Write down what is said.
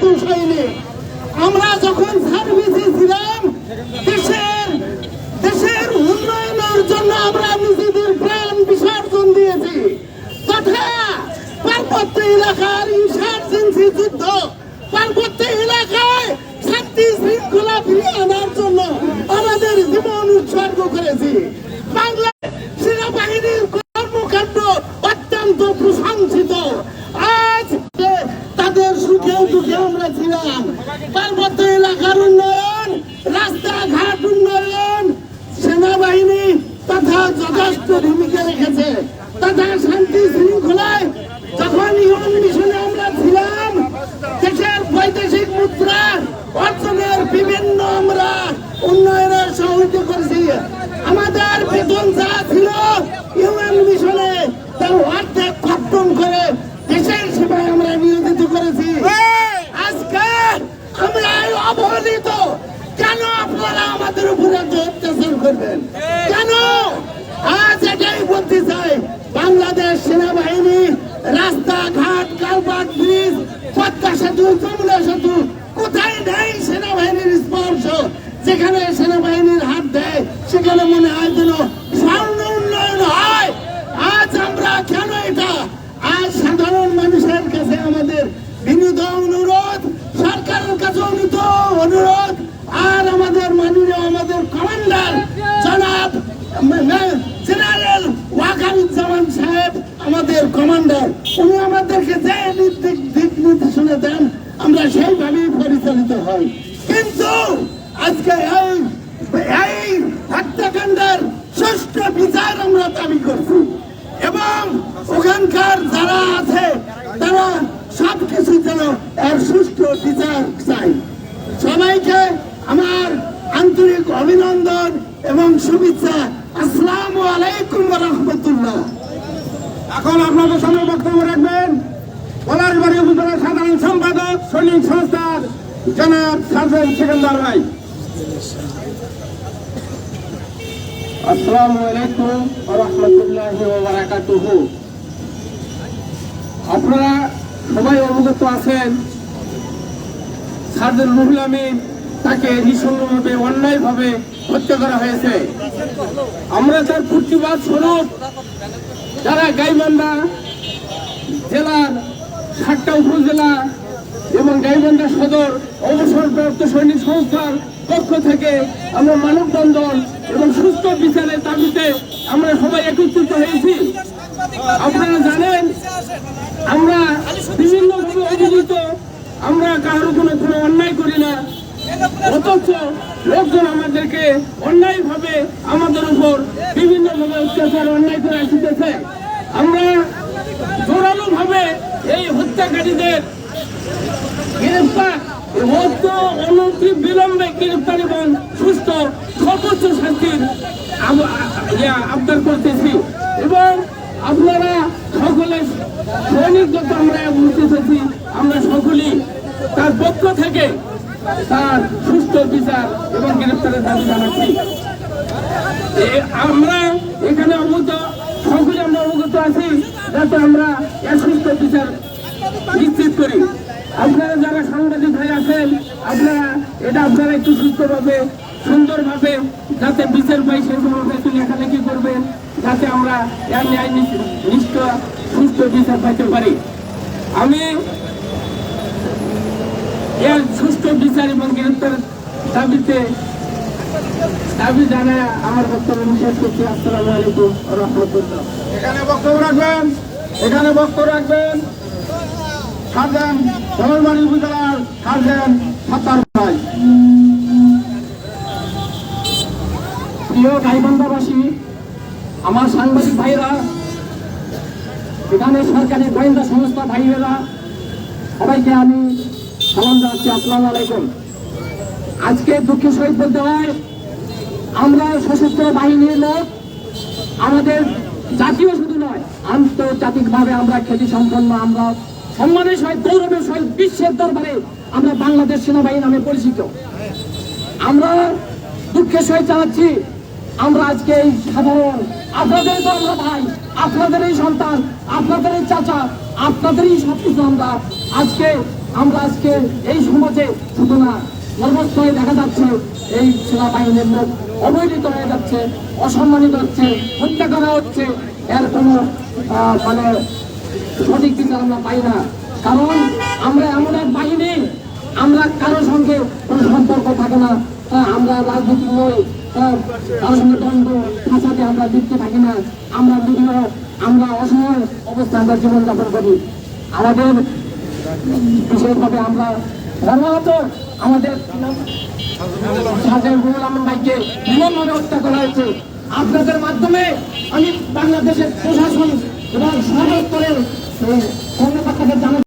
মৃত্যু সৈনিক আমরা যখন সার্ভিসে ছিলাম, দেশের দেশের উন্নয়নের জন্য আমরা নিজেদের প্রাণ বিসর্জন দিয়েছি। তথা পার্বত্য এলাকার ইনসার্জেন্সি যুদ্ধ পার্বত্য এলাকায় শান্তি শৃঙ্খলা ফিরিয়ে আনার জন্য আমাদের জীবন উৎসর্গ করেছি। তথা শান্তি শৃঙ্খলায় যখন ইউন মিশনে আমরা ছিলাম, দেশের বৈদেশিক মুদ্রা অর্জনের বিভিন্ন আমরা উন্নয়নের সহযোগিতা করেছি। আমাদের বেতন যা ছিল ইউএন মিশনে, তার অর্ধেক খতম করে দেশের সেবায় আমরা নিয়োজিত করেছি। আজকে আমরা অবহেলিত, কেন আপনারা আমাদের উপরে অত্যাচার করবেন কেন আজ এটাই বলতে চাই বাংলাদেশ সেনাবাহিনী রাস্তাঘাট কালভার্ট ব্রিজ পদ্মা সেতু যমুনা সেতু কোথায় নেই সেনাবাহিনীর স্পর্শ যেখানে সেনাবাহিনীর হাত দেয় সেখানে মনে হয় যেন স্বর্ণ উন্নয়ন হয় আজ আমরা কেন এটা আজ সাধারণ মানুষের কাছে আমাদের বিনীত অনুরোধ, সরকারের কাছে অনুত অনুরোধ, আর আমাদের মাননীয় আমাদের কমান্ডার জনাব জেনারেল ওয়াকারুজ্জামান সাহেব, আমাদের কমান্ডার। উনি আমাদেরকে যে দিক নির্দেশনা দেন, আমরা সেইভাবেই পরিচালিত হই। কিন্তু আজকে এই এই হত্যাকাণ্ডের সুষ্ঠু বিচার আমরা দাবি করছি। এবং ওখানকার যারা আছে, তারা সব কিছু যেন এর সুষ্ঠু বিচার চাই সবাইকে আমার আন্তরিক অভিনন্দন এবং শুভেচ্ছা। আসসালামু আলাইকুম রহমতুল্লাহ। এখন আপনাদের সামনে বক্তব্য রাখবেন। পলাশবাড়ি উপজেলার সাধারণ সম্পাদক, সৈনিক সংস্থার জনাব সার্জেন্ট সেকেন্দার রায় আসসালামু আলাইকুম রহমতুল্লাহ বারাকাতুহু। আপনারা সবাই অবগত আছেন সার্জেন্ট রুহুল আমিন তাকে নিঃসঙ্গভাবে, অন্যায়ভাবে হত্যা করা হয়েছে। আমরা তার প্রতিবাদ স্বরূপ যারা গাইবান্ধা জেলার সাতটা উপজেলা এবং গাইবান্ধা সদর অবসরপ্রাপ্ত সৈনিক সংস্থার পক্ষ থেকে আমরা মানববন্ধন এবং সুস্থ বিচারের দাবিতে আমরা সবাই একত্রিত হয়েছি। আপনারা জানেন, আমরা বিভিন্নভাবে অভিযুক্ত আমরা কারোর কোনো কোনো অন্যায় করি না। অথচ লোকজন আমাদেরকে অন্যায়ভাবে আমাদের উপর বিভিন্নভাবে অত্যাচার, অন্যায় করে আসিতেছে। আমরা জোরালো ভাবে এই হত্যাকারীদের গ্রেফতার অনতি বিলম্বে গ্রেফতার এবং সুস্থ সর্বোচ্চ শান্তির আবদার করতেছি। এবং আপনারা সকলে সৈনিক যত আমরা বুঝতেছি আমরা সকলেই তার পক্ষ থেকে তার সুস্থ বিচার এবং গ্রেফতারের দাবি জানাচ্ছি। আমরা এখানে অবগত, সকলে আমরা অবগত আছি যাতে আমরা সুস্থ বিচার নিশ্চিত করি। আপনারা যারা সাংবাদিক ভাই আছেন, আপনারা, এটা আপনারা একটু সুস্থভাবে সুন্দরভাবে যাতে বিচার পাই একটু লেখালেখি করবেন যাতে আমরা এর ন্যায় নিষ্ঠ- সুস্থ বিচার পাইতে পারি। আমি এর সুষ্ঠু বিচার এবং গ্রেপ্তার দাবিতে দাবি জানায় আমার বক্তব্য শেষ করছি। আসসালামু আলাইকুম রহমতুল্লাহ। এখানে বক্তব্য রাখবেন, এখানে বক্তব্য রাখবেন। সার্জেন ধর্মবাড়ি উপজেলার সার্জেন সাত্তার ভাই। গাইবান্ধাবাসী আমার সাংবাদিক ভাইরা এখানে সরকারি গোয়েন্দা সংস্থা ভাইয়েরা, সবাইকে আমি সালাম জানাচ্ছি, আসসালামু আলাইকুম। আজকে দুঃখের সহিত বলতে হয়, আমরা সশস্ত্র বাহিনীর লোক, আমাদের জাতীয় শুধু নয়, আন্তর্জাতিকভাবে আমরা খ্যাতি সম্পন্ন, আমরা সম্মানের সহিত, গৌরবের সহিত, বিশ্বের দরবারে আমরা বাংলাদেশ সেনাবাহিনী নামে পরিচিত। আমরা দুঃখের সহিত জানাচ্ছি আমরা আজকে এই সাধারণ, আপনাদের তো আমরা ভাই আপনাদেরই সন্তান আপনাদেরই চাচা, আপনাদেরই সবকিছু আমরা। আজকে আমরা আজকে এই সমাজে শুধু না সর্বস্তরে দেখা যাচ্ছে, এই সেনাবাহিনীর লোক অবহেলিত হয়ে যাচ্ছে, অসম্মানিত হচ্ছে, হত্যা করা হচ্ছে। এর কোনো মানে সঠিক বিচার আমরা পাই না। কারণ আমরা এমন এক বাহিনী, আমরা কারোর সঙ্গে কোনো সম্পর্ক থাকে না। আমরা রাজনীতি নই। ফাঁসাতে আমরা থাকি না। আমরা আমরা আমরা জীবনযাপন করি। আমাদের বিশেষভাবে আমরা ধর্মগত আমাদের করা হয়েছে। আপনাদের মাধ্যমে আমি বাংলাদেশের প্রশাসন এবং সর্বস্তরের কর্মকর্তাকে জানাতে